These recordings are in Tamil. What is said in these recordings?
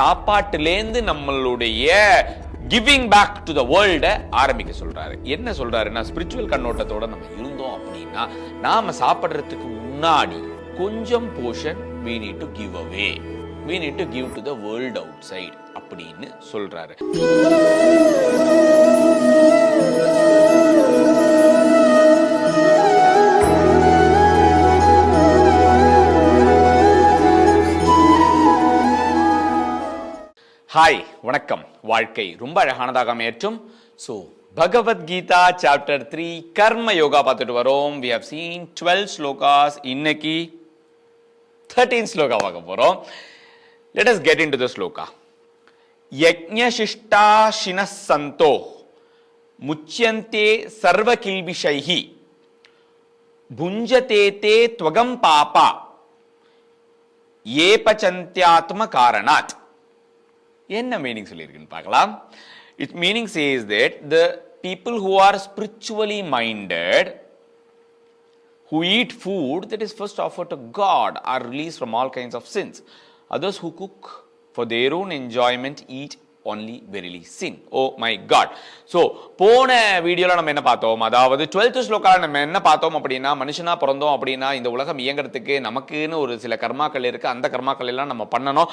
சாப்பாட்டுலேருந்து நம்மளுடைய giving back to the world ஆரம்பிக்க சொல்றாரு. என்ன சொல்றாருன்னா ஸ்பிரிச்சுவல் கண்ணோட்டத்தோட நம்ம இருந்தோம் அப்படின்னா நாம சாப்பிடுறதுக்கு முன்னாடி கொஞ்சம் portion we need to give away we need to give to the world outside அப்படின்னு சொல்றாரு. ஹாய் வணக்கம். வாழ்க்கை ரொம்ப அழகானதாக அமையற்றும். So Bhagavad Gita chapter three Karma Yoga பார்த்துட்டு வரோம். We have seen twelve slokas இன்னைக்கு தேர்ட்டீன் ஸ்லோகா பார்க்க போகிறோம் let us get into the sloka யஜ்ஞசிஷ்டாஷின சந்தோ முச்சியந்தே சர்வ கில்பிஷைஹி புஞ்சதே தே துவகம் பாபா. ஏபச்சந்தியாத்ம காரணாத். என்ன மீனிங் சொல்லியிருக்குன்னு பார்க்கலாம் it meaning says that the people who are spiritually minded who eat food that is first offered to God are released from all kinds of sins. Others who cook for their own enjoyment eat only verily sin oh my God so போன வீடியோவில் நம்ம என்ன பார்த்தோம்? அதாவது டுவெல்த் ஸ்லோக்கால் நம்ம என்ன பார்த்தோம் அப்படின்னா மனுஷனா பிறந்தோம் அப்படின்னா இந்த உலகம் இயங்குறதுக்கு நமக்குன்னு ஒரு சில கர்மாக்கள் இருக்குது அந்த கர்மாக்கள் எல்லாம் நம்ம பண்ணணும்.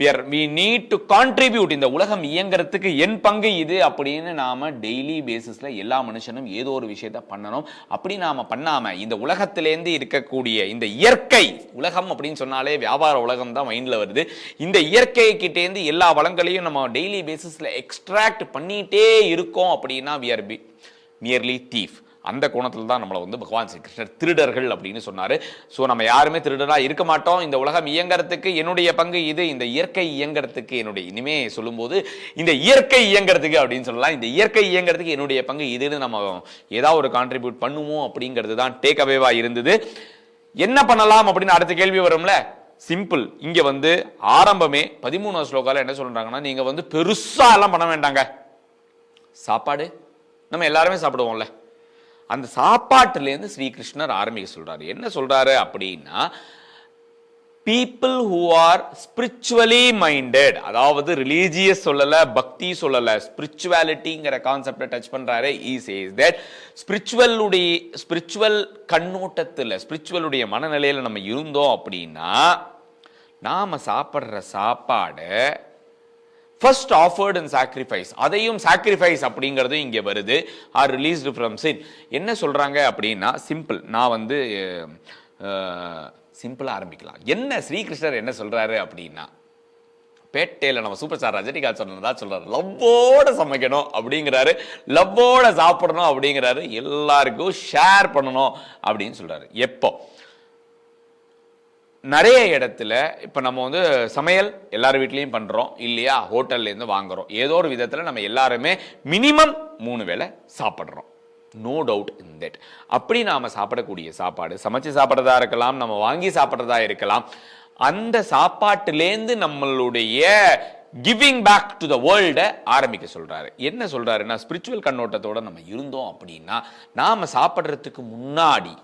Where are we to contribute இந்த உலகம் இயங்குறதுக்கு என் பங்கு இது அப்படின்னு நாம் டெய்லி பேசிஸில் எல்லா மனுஷனும் ஏதோ ஒரு விஷயத்த பண்ணணும். அப்படி நாம் பண்ணாமல் இந்த உலகத்திலேருந்து இருக்கக்கூடிய இந்த இயற்கை உலகம் அப்படின்னு சொன்னாலே வியாபார உலகம் தான் மைண்டில் வருது. இந்த இயற்கை கிட்டேருந்து எல்லா வளங்களையும் நம்ம டெய்லி பேசிஸ்ல எக்ஸ்ட்ராக்ட் பண்ணிட்டே இருக்கோம் அப்படின்னா we are be தீஃப் அந்த கோணத்தில் தான் நம்மளை வந்து பகவான் ஸ்ரீ கிருஷ்ணர் திருடர்கள் அப்படின்னு சொன்னார். ஸோ நம்ம யாருமே திருடராக இருக்க மாட்டோம். இந்த உலகம் இயங்குறதுக்கு என்னுடைய பங்கு இது இந்த இயற்கை இயங்குறதுக்கு என்னுடைய இனிமே சொல்லும்போது இந்த இயற்கை இயங்குறதுக்கு அப்படின்னு சொல்லலாம். இந்த இயற்கை இயங்குறதுக்கு என்னுடைய பங்கு இதுன்னு நம்ம ஏதாவது ஒரு கான்ட்ரிபியூட் பண்ணுவோம் அப்படிங்கிறது தான் டேக் அவேவாக இருந்தது. என்ன பண்ணலாம் அப்படின்னு அடுத்த கேள்வி வரும்ல? சிம்பிள் இங்கே வந்து ஆரம்பமே பதிமூணாவது ஸ்லோகாவில் என்ன சொல்கிறாங்கன்னா நீங்கள் வந்து பெருசாக எல்லாம் பண்ண வேண்டாங்க. சாப்பாடு. நம்ம எல்லாருமே சாப்பிடுவோம்ல. அந்த சாப்பாட்டுலேருந்து ஸ்ரீகிருஷ்ணர் ஆரம்பிக்க சொல்கிறாரு என்ன சொல்கிறாரு அப்படின்னா people who are spiritually minded அதாவது ரிலீஜியஸ் சொல்லலை பக்தி சொல்லலை ஸ்பிரிச்சுவாலிட்டிங்கிற கான்செப்டை டச் பண்ணுறாரு ஈ சேஸ் தட் ஸ்பிரிச்சுவலுடைய ஸ்பிரிச்சுவல் கண்ணோட்டத்தில் ஸ்பிரிச்சுவலுடைய மனநிலையில் நம்ம இருந்தோம் அப்படின்னா நாம் சாப்பிட்ற சாப்பாடு ஃபர்ஸ்ட் ஆஃபர்ட் அண்ட் சாக்ரிஃபைஸ் அதையும் சாக்ரிஃபைஸ் அப்படிங்கிறதும் இங்கே வருது. ஆர் ரிலீஸ்டு ஃப்ரம் சின் என்ன சொல்கிறாங்க அப்படின்னா சிம்பிள் நான் வந்து சிம்பிளாக ஆரம்பிக்கலாம். என்ன ஸ்ரீகிருஷ்ணர் என்ன சொல்கிறாரு அப்படின்னா பேட்டையில் நம்ம சூப்பர் ஸ்டார் ரஜினிகாந்த் சொன்னதா சொல்கிறார் லவ்வோட சமைக்கணும் அப்படிங்கிறாரு. லவ்வோட சாப்பிடணும் அப்படிங்கிறாரு. எல்லாருக்கும் ஷேர் பண்ணணும் அப்படின்னு சொல்கிறாரு எப்போ? நிறைய இடத்துல இப்போ நம்ம வந்து சமையல் எல்லார் வீட்லேயும் பண்ணுறோம் இல்லையா? ஹோட்டல்லேருந்து வாங்குகிறோம் ஏதோ ஒரு விதத்தில் நம்ம எல்லாருமே மினிமம் மூணு வேளை சாப்பிட்றோம். நோ டவுட் இன் தட் அப்படி நாம் சாப்பிடக்கூடிய சாப்பாடு சமைச்சு சாப்பிட்றதா இருக்கலாம் நம்ம வாங்கி சாப்பிட்றதா இருக்கலாம் அந்த சாப்பாட்டிலேருந்து நம்மளுடைய giving back to the world ஆரம்பிக்க சொல்றாரு. என்ன சொல்றாருன்னா ஸ்பிரிச்சுவல் கண்ணோட்டத்தோட நம்ம இருந்தோம் அப்படின்னா நாம சாப்பிட்றதுக்கு முன்னாடி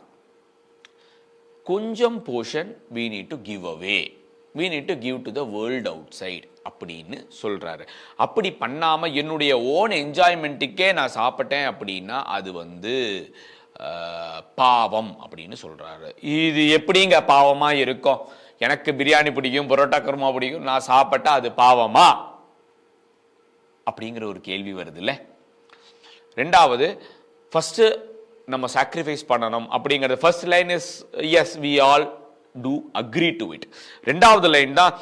கொஞ்சம் portion we need to give away we need to give to the the outside அப்படின்னு சொல்கிறாரு அப்படி பண்ணாமல் என்னுடைய ஓன் என்ஜாய்மெண்ட்டுக்கே நான் சாப்பிட்டேன் அப்படின்னா அது வந்து பாவம் அப்படின்னு சொல்கிறாரு இது எப்படிங்க பாவமாக இருக்கும்? எனக்கு பிரியாணி பிடிக்கும் பரோட்டா குருமா பிடிக்கும் நான் சாப்பிட்டா அது பாவமா? அப்படிங்கிற ஒரு கேள்வி வருதுல்ல. ரெண்டாவது ஃபஸ்ட்டு நம்ம சாக்ரிஃபைஸ் பண்ணணும் அப்படிங்கிறது. First line is yes we all do agree to it ரெண்டாவது லைன் தான்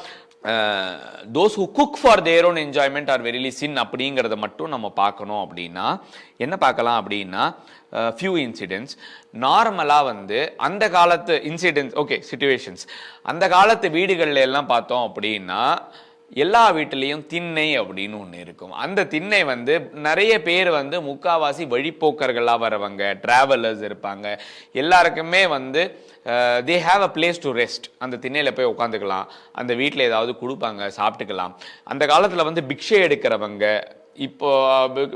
those who cook for their own enjoyment are verily sin அப்படிங்கிறத மட்டும் நம்ம பார்க்கணும் அப்படின்னா என்ன பார்க்கலாம் அப்படின்னா ஃபியூ இன்சிடென்ட்ஸ் நார்மலாக வந்து அந்த காலத்து இன்சிடென்ட்ஸ் ஓகே சுச்சுவேஷன்ஸ் அந்த காலத்து வீடுகளில் எல்லாம் பார்த்தோம் அப்படின்னா எல்லா வீட்டிலையும் திண்ணை அப்படின்னு ஒன்று இருக்கும். அந்த திண்ணை வந்து நிறைய பேர் வந்து முக்காவாசி வழிப்போக்கர்களாக வரவங்க டிராவலர்ஸ் இருப்பாங்க. எல்லாருக்குமே வந்து they have a place to rest அந்த திண்ணையில் போய் உட்காந்துக்கலாம் அந்த வீட்டில் ஏதாவது கொடுப்பாங்க சாப்பிட்டுக்கலாம். அந்த காலத்தில் வந்து பிக்ஷை எடுக்கிறவங்க இப்போ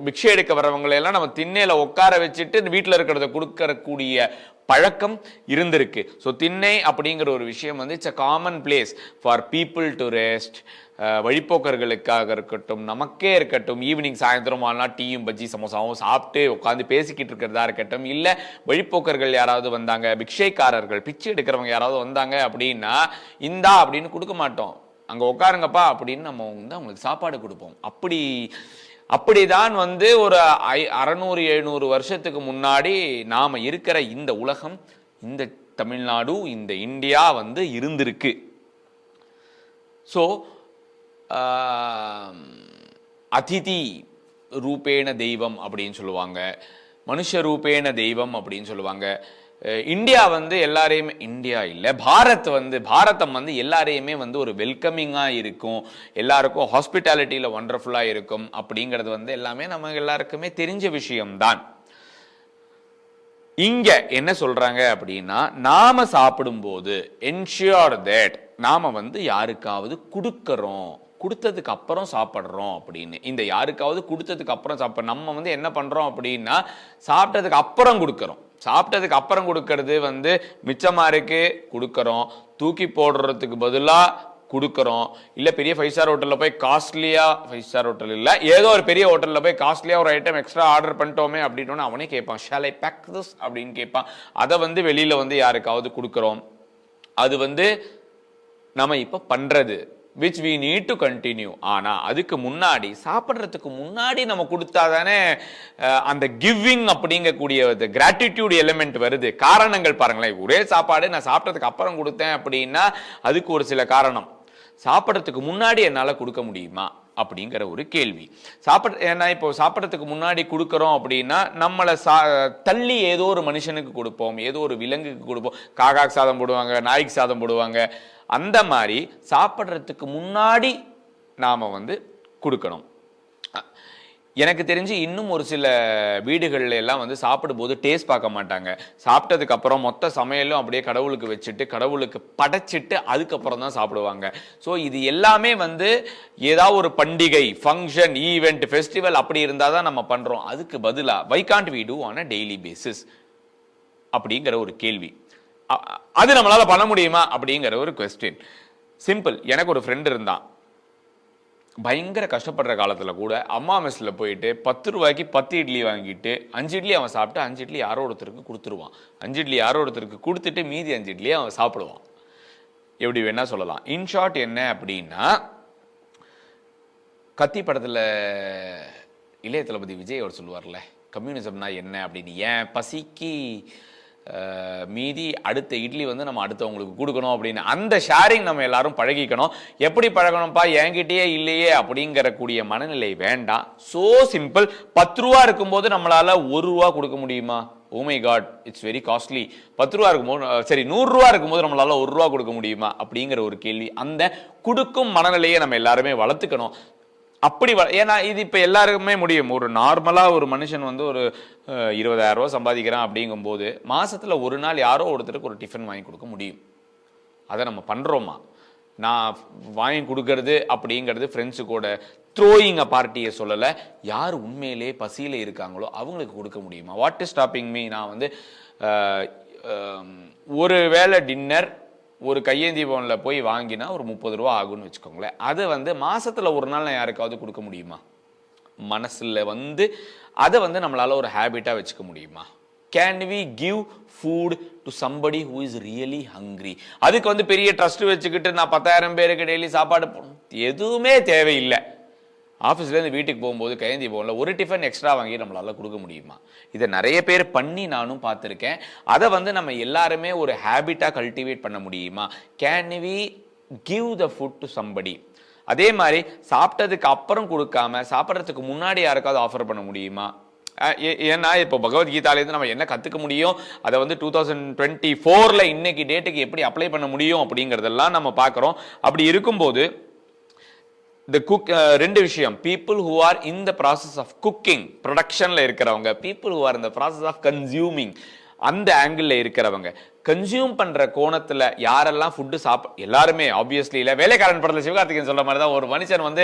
பிக்ஷை எடுக்க வரவங்களையெல்லாம் நம்ம திண்ணையில் உட்கார வச்சுட்டு வீட்டில் இருக்கிறத கொடுக்கறக்கூடிய பழக்கம் இருந்திருக்கு. ஸோ திண்ணை அப்படிங்கிற ஒரு விஷயம் வந்து it's a common place for people to rest வழிப்போக்கர்களுக்காக இருக்கட்டும் நமக்கே இருக்கட்டும் ஈவினிங் சாயந்தரம் ஆனால் டீயும் பஜ்ஜி சமோசாவும் சாப்பிட்டு உட்காந்து பேசிக்கிட்டு இருக்கிறதா இருக்கட்டும் இல்லை வழிப்போக்கர்கள் யாராவது வந்தாங்க பிக்ஷைக்காரர்கள் பிச்சை எடுக்கிறவங்க யாராவது வந்தாங்க அப்படின்னா இந்தா அப்படின்னு கொடுக்க மாட்டோம். அங்கே உட்காருங்கப்பா அப்படின்னு நம்ம வந்து அவங்களுக்கு சாப்பாடு கொடுப்போம். அப்படி அப்படிதான் வந்து ஒரு ஐ அறநூறு எழுநூறு வருஷத்துக்கு முன்னாடி நாம் இருக்கிற இந்த உலகம் இந்த தமிழ்நாடு இந்த இந்தியா வந்து இருந்திருக்கு. ஸோ அதிதி ரூபேண தெய்வம் அப்படின்னு சொல்லுவாங்க. மனுஷ ரூபேண தெய்வம் அப்படின்னு சொல்லுவாங்க. இந்தியா வந்து எல்லாரையுமே இந்தியா இல்லை பாரத் வந்து பாரதம் வந்து எல்லாரையுமே வந்து ஒரு வெல்கமிங்காக இருக்கும். எல்லாருக்கும் ஹாஸ்பிட்டாலிட்டியில் ஒண்டர்ஃபுல்லாக இருக்கும் அப்படிங்கிறது வந்து எல்லாமே நம்ம எல்லாருக்குமே தெரிஞ்ச விஷயம்தான். இங்க என்ன சொல்றாங்க அப்படின்னா நாம சாப்பிடும்போது என்ஷியோர் தட் நாம வந்து யாருக்காவது கொடுக்கறோம் கொடுத்ததுக்கு அப்புறம் சாப்பிட்றோம் அப்படின்னு. இந்த யாருக்காவது கொடுத்ததுக்கு அப்புறம் சாப்பிட நம்ம வந்து என்ன பண்றோம் அப்படின்னா சாப்பிட்டதுக்கு அப்புறம் கொடுக்கறோம். சாப்பிட்டதுக்கு அப்புறம் கொடுக்கறது வந்து மிச்சமாக இருக்கு கொடுக்குறோம். தூக்கி போடுறதுக்கு பதிலாக கொடுக்குறோம். இல்லை பெரிய ஃபைவ் ஸ்டார் ஹோட்டலில் போய் காஸ்ட்லியாக ஃபைவ் ஸ்டார் ஹோட்டல் இல்லை ஏதோ ஒரு பெரிய ஹோட்டலில் போய் காஸ்ட்லியாக ஒரு ஐட்டம் எக்ஸ்ட்ரா ஆர்டர் பண்ணிட்டோமே அப்படின்னு அவனே கேட்பான் ஷேலை பேக் திஸ் அப்படின்னு கேட்பான். அதை வந்து வெளியில் வந்து யாருக்காவது கொடுக்குறோம். அது வந்து நம்ம இப்போ பண்ணுறது which we need to continue ஆனால் அதுக்கு முன்னாடி சாப்பிட்றதுக்கு முன்னாடி நம்ம கொடுத்தா தானே அந்த கிவ்விங் அப்படிங்கக்கூடிய கிராட்டிடியூட் எலிமெண்ட் வருது. காரணங்கள் பாருங்களேன். ஒரே சாப்பாடு நான் சாப்பிட்டதுக்கு அப்புறம் கொடுத்தேன் அப்படின்னா அதுக்கு ஒரு சில காரணம். சாப்பிட்றதுக்கு முன்னாடி என்னால் கொடுக்க முடியுமா? அப்படிங்கிற ஒரு கேள்வி. சாப்பிட ஏன்னா இப்போ சாப்பிட்றதுக்கு முன்னாடி கொடுக்குறோம் அப்படின்னா நம்மளை சா தள்ளி ஏதோ ஒரு மனுஷனுக்கு கொடுப்போம் ஏதோ ஒரு விலங்குக்கு கொடுப்போம். காக்காக்கு சாதம் போடுவாங்க நாய்க்கு சாதம் போடுவாங்க. அந்த மாதிரி சாப்பிட்றதுக்கு முன்னாடி நாம் வந்து கொடுக்கணும். எனக்கு தெரிஞ்சு இன்னும் ஒரு சில வீடுகள்ல எல்லாம் வந்து சாப்பிடும்போது டேஸ்ட் பார்க்க மாட்டாங்க. சாப்பிட்டதுக்கு அப்புறம் மொத்த சமையலும் அப்படியே கடவுளுக்கு வச்சுட்டு கடவுளுக்கு படைச்சிட்டு அதுக்கப்புறம் தான் சாப்பிடுவாங்க. ஸோ இது எல்லாமே வந்து ஏதாவது ஒரு பண்டிகை ஃபங்க்ஷன் ஈவெண்ட் ஃபெஸ்டிவல் அப்படி இருந்தால் தான் நம்ம பண்ணுறோம் அதுக்கு பதிலாக why can't we do on a daily basis அப்படிங்கிற ஒரு கேள்வி. அது நம்மளால் பண்ண முடியுமா? அப்படிங்கிற ஒரு கொஸ்டின் சிம்பிள் எனக்கு ஒரு ஃப்ரெண்ட் இருந்தான். பயங்கர கஷ்டப்படுற காலத்தில் கூட அம்மா மெஸ்ஸில் போயிட்டு பத்து ரூபாய்க்கு பத்து இட்லி வாங்கிட்டு அஞ்சு இட்லி அவன் சாப்பிட்டு அஞ்சு இட்லி யாரோ ஒருத்தருக்கு கொடுத்துருவான். அஞ்சு இட்லி யாரோ ஒருத்தருக்கு கொடுத்துட்டு மீதி அஞ்சு இட்லியை அவன் சாப்பிடுவான். எப்படி வேணால் சொல்லலாம். இன்ஷார்ட் என்ன அப்படின்னா கத்தி படத்தில் இளைய தளபதி விஜய் அவர் சொல்லுவார்ல கம்யூனிசம்னா என்ன? அப்படின்னு. ஏன்? பசிக்கு மீதி அடுத்த இட்லி வந்து நம்ம அடுத்தவங்களுக்கு கொடுக்கணும் அப்படின்னு அந்த ஷேரிங் நம்ம எல்லாரும் பழகிக்கணும். எப்படி பழகணும்ப்பா? என்கிட்டயே இல்லையே அப்படிங்கிற கூடிய மனநிலை வேண்டாம். ஸோ சிம்பிள் பத்து ரூபா இருக்கும்போது நம்மளால ஒரு ரூபா கொடுக்க முடியுமா? ஓமை காட் இட்ஸ் வெரி காஸ்ட்லி பத்து ரூபா இருக்கும்போது சரி நூறுரூவா இருக்கும்போது நம்மளால ஒரு ரூபா கொடுக்க முடியுமா? அப்படிங்கிற ஒரு கேள்வி அந்த கொடுக்கும் மனநிலையை நம்ம எல்லாருமே வளர்த்துக்கணும். அப்படி வ- ஏன்னா இது இப்போ எல்லாருக்குமே முடியும். ஒரு நார்மலாக ஒரு மனுஷன் வந்து ஒரு இருபதாயிரம் ரூபா சம்பாதிக்கிறான் அப்படிங்கும்போது மாதத்தில் ஒரு நாள் யாரோ ஒருத்தருக்கு ஒரு டிஃபன் வாங்கி கொடுக்க முடியும். அதை நம்ம பண்ணுறோமா நான் வாங்கி கொடுக்கறது அப்படிங்கிறது ஃப்ரெண்ட்ஸு கூட த்ரோயிங் அ பார்ட்டியை சொல்லலை. யார் உண்மையிலே பசியில் இருக்காங்களோ அவங்களுக்கு கொடுக்க முடியுமா? வாட் இஸ் ஸ்டாப்பிங் மீ நான் வந்து ஒரு வேளை டின்னர் ஒரு கையேந்தி பவனில் போய் வாங்கினா ஒரு முப்பது ரூபா ஆகும்னு வச்சுக்கோங்களேன். அதை வந்து மாதத்தில் ஒரு நாள் நான் யாருக்காவது கொடுக்க முடியுமா? மனசில் வந்து அதை வந்து நம்மளால் ஒரு ஹேபிட்டாக வச்சுக்க முடியுமா? Can we give food to somebody who is really hungry அதுக்கு வந்து பெரிய ட்ரஸ்ட் வச்சுக்கிட்டு நான் பத்தாயிரம் பேருக்கு டெய்லி சாப்பாடு போடணும். எதுவுமே தேவையில்லை. ஆஃபீஸ்லேருந்து வீட்டுக்கு போகும்போது கையேந்தி போகல ஒரு டிஃபன் எக்ஸ்ட்ரா வாங்கி நம்மளால் கொடுக்க முடியுமா? இதை நிறைய பேர் பண்ணி நானும் பார்த்துருக்கேன். அதை வந்து நம்ம எல்லாருமே ஒரு ஹேபிட்டாக கல்டிவேட் பண்ண முடியுமா? Can we give the food to somebody அதே மாதிரி சாப்பிட்டதுக்கு அப்புறம் கொடுக்காம சாப்பிட்றதுக்கு முன்னாடி யாருக்காவது ஆஃபர் பண்ண முடியுமா? ஏ- ஏன்னா இப்போ பகவத்கீதாலேருந்து நம்ம என்ன கற்றுக்க முடியும்? அதை வந்து டூ தௌசண்ட் டுவெண்ட்டி ஃபோரில் இன்னைக்கு டேட்டுக்கு எப்படி அப்ளை பண்ண முடியும் அப்படிங்கிறதெல்லாம் நம்ம பார்க்குறோம். அப்படி இருக்கும்போது the குக் ரெண்டு விஷயம். People who are in the process of cooking ப்ரொடக்ஷனில் இருக்கிறவங்க பீப்புள் ஹூ ஆர் இந்த ப்ராசஸ் ஆஃப் கன்சியூமிங் அந்த ஆங்கிளில் இருக்கிறவங்க. கன்சியூம் பண்ணுற கோணத்தில் யாரெல்லாம் ஃபுட்டு சாப்ப எல்லாருமே ஆப்வியஸ்லி இல்லை வேலைக்காரன் படத்தில் சிவகார்த்திகன் சொல்ற மாதிரி தான் ஒரு மனுஷன் வந்து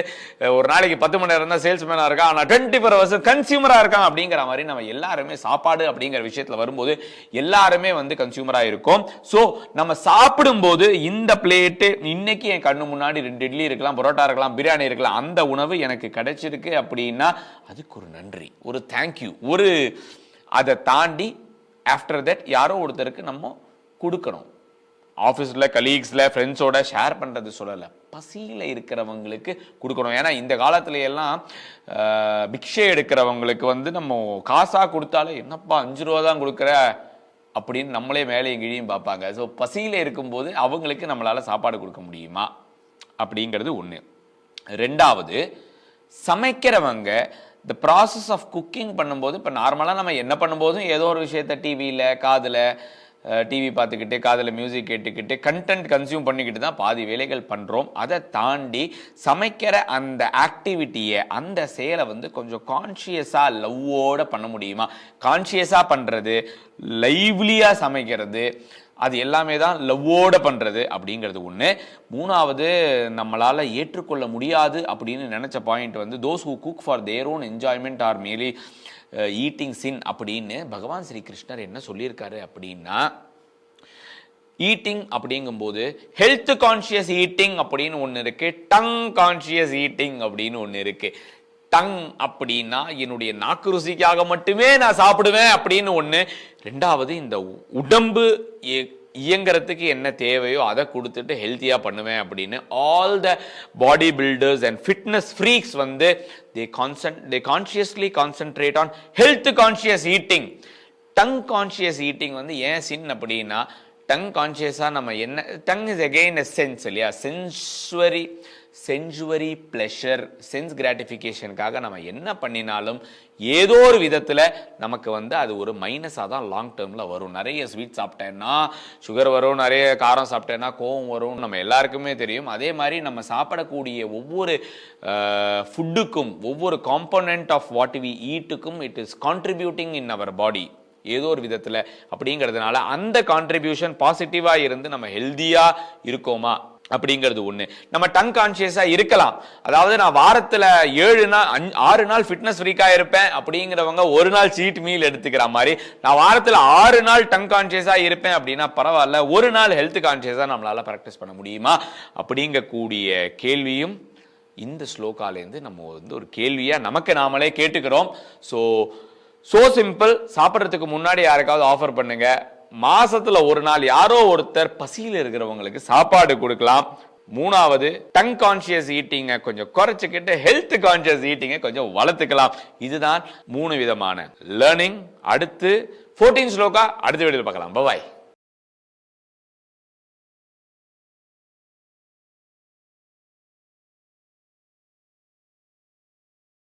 ஒரு நாளைக்கு பத்து மணி நேரம் தான் சேல்ஸ்மேனாக இருக்கான் ஆனால் டுவெண்ட்டி ஃபோர் ஹவர்ஸ் கன்சியூமராக இருக்கான் அப்படிங்கிற மாதிரி நம்ம எல்லாருமே சாப்பாடு அப்படிங்கிற விஷயத்தில் வரும்போது எல்லாருமே வந்து கன்சியூமராக இருக்கும். ஸோ நம்ம சாப்பிடும்போது இந்த பிளேட்டு இன்னைக்கு என் கண்ணு முன்னாடி ரெண்டு இட்லி இருக்கலாம் பரோட்டா இருக்கலாம் பிரியாணி இருக்கலாம் அந்த உணவு எனக்கு கிடைச்சிருக்கு அப்படின்னா அதுக்கு ஒரு நன்றி ஒரு தேங்க்யூ ஒரு அதை தாண்டி ஆஃப்டர் தட் யாரோ ஒருத்தருக்கு நம்ம கொடுக்கணும். ஆஃபீஸில் கலீக்ஸில் ஃப்ரெண்ட்ஸோட ஷேர் பண்ணுறது சொல்லலை. பசியில் இருக்கிறவங்களுக்கு கொடுக்கணும். ஏன்னா இந்த காலத்துல எல்லாம் பிக்ஷை எடுக்கிறவங்களுக்கு வந்து நம்ம காசாக கொடுத்தாலே என்னப்பா அஞ்சு ரூபா தான் கொடுக்குற? அப்படின்னு நம்மளே மேலே கீழையும் பார்ப்பாங்க. ஸோ பசியில் இருக்கும்போது அவங்களுக்கு நம்மளால் சாப்பாடு கொடுக்க முடியுமா? அப்படிங்கிறது ஒன்று ரெண்டாவது சமைக்கிறவங்க இந்த ப்ராசஸ் ஆஃப் குக்கிங் பண்ணும்போது இப்போ நார்மலாக நம்ம என்ன பண்ணும்போதும் ஏதோ ஒரு விஷயத்த டிவியில் காதில் டிவி பார்த்துக்கிட்டு காதில் மியூசிக் கேட்டுக்கிட்டு கண்டென்ட் கன்சியூம் பண்ணிக்கிட்டு தான் பாதி வேலைகள் பண்ணுறோம் அதை தாண்டி சமைக்கிற அந்த ஆக்டிவிட்டியை அந்த செயலை வந்து கொஞ்சம் கான்ஷியஸாக லவ்வோட பண்ண முடியுமா? கான்ஷியஸாக பண்ணுறது லைவ்லியாக சமைக்கிறது அது எல்லாமே தான் லவ்வோட பண்ணுறது அப்படிங்கிறது ஒன்று மூணாவது நம்மளால் ஏற்றுக்கொள்ள முடியாது அப்படின்னு நினச்ச பாயிண்ட் வந்து those who cook for their own enjoyment are merely eating sin அப்படின்னு பகவான் ஸ்ரீ கிருஷ்ணர் என்ன சொல்லியிருக்காரு அப்படின்னா ஈட்டிங் அப்படிங்கும்போது ஹெல்த் கான்ஷியஸ் ஈட்டிங் அப்படின்னு ஒன்று இருக்குது டங் கான்ஷியஸ் ஈட்டிங் அப்படின்னு ஒன்று இருக்குது டங் அப்படின்னா என்னுடைய நாக்கு ருசிக்காக மட்டுமே நான் சாப்பிடுவேன் அப்படின்னு ஒன்று ரெண்டாவது இந்த உடம்பு இயங்குறதுக்கு என்ன தேவையோ அதை கொடுத்துட்டு ஹெல்த்தியாக பண்ணுவேன் அப்படின்னு all the body builders and fitness freaks வந்து they consent they consciously concentrate on health conscious eating tongue conscious eating வந்து ஏன் சின் அப்படின்னா டங் கான்ஷியஸாக நம்ம என்ன tongue is again a sense இல்லையா? சென்சுவரி சென்சுவரி ப்ளஷர் சென்ஸ் கிராட்டிஃபிகேஷனுக்காக நம்ம என்ன பண்ணினாலும் ஏதோ ஒரு விதத்தில் நமக்கு வந்து அது ஒரு மைனஸாக தான் லாங் டேர்மில் வரும். நிறைய ஸ்வீட் சாப்பிட்டேன்னா சுகர் வரும் நிறைய காரம் சாப்பிட்டேன்னா கோவம் வரும் நம்ம எல்லாருக்குமே தெரியும். அதே மாதிரி நம்ம சாப்பிடக்கூடிய ஒவ்வொரு ஃபுட்டுக்கும் ஒவ்வொரு component of what we ஈட்டுக்கும் it is contributing in our body ஏதோ ஒரு விதத்தில் அப்படிங்கிறதுனால அந்த கான்ட்ரிபியூஷன் பாசிட்டிவாக இருந்து நம்ம ஹெல்த்தியாக இருக்கோமா? அப்படிங்கிறது ஒன்று நம்ம டங் கான்ஷியஸாக இருக்கலாம். அதாவது நான் வாரத்தில் ஏழு நாள் அஞ் ஆறு நாள் ஃபிட்னஸ் ஃப்ரீக்காக இருப்பேன் அப்படிங்கிறவங்க ஒரு நாள் சீட் மீல் எடுத்துக்கிற மாதிரி நான் வாரத்தில் ஆறு நாள் டங் கான்ஷியஸாக இருப்பேன் அப்படின்னா பரவாயில்ல ஒரு நாள் ஹெல்த் கான்ஷியஸாக நம்மளால் ப்ராக்டிஸ் பண்ண முடியுமா? அப்படிங்கக்கூடிய கேள்வியும் இந்த ஸ்லோக்காலேருந்து நம்ம வந்து ஒரு கேள்வியாக நமக்கு நாமளே கேட்டுக்கிறோம். ஸோ ஸோ சிம்பிள் சாப்பிட்றதுக்கு முன்னாடி யாருக்காவது ஆஃபர் பண்ணுங்கள் மாசத்துல ஒரு நாள் யாரோ ஒருத்தர் பசியில் இருக்கிறவங்களுக்கு சாப்பாடு கொடுக்கலாம். மூணாவது டங் கான்ஷியஸ் ஈட்டிங்கை கொஞ்சம் குறைச்சிக்கிட்டு ஹெல்த் கான்ஷியஸ் ஈட்டிங்கை கொஞ்சம் வளர்த்துக்கலாம். இதுதான் மூணு விதமான லேர்னிங் அடுத்து ஃபோர்டீன் ஸ்லோக்கா அடுத்த வீடியோவில் பார்க்கலாம். பாய்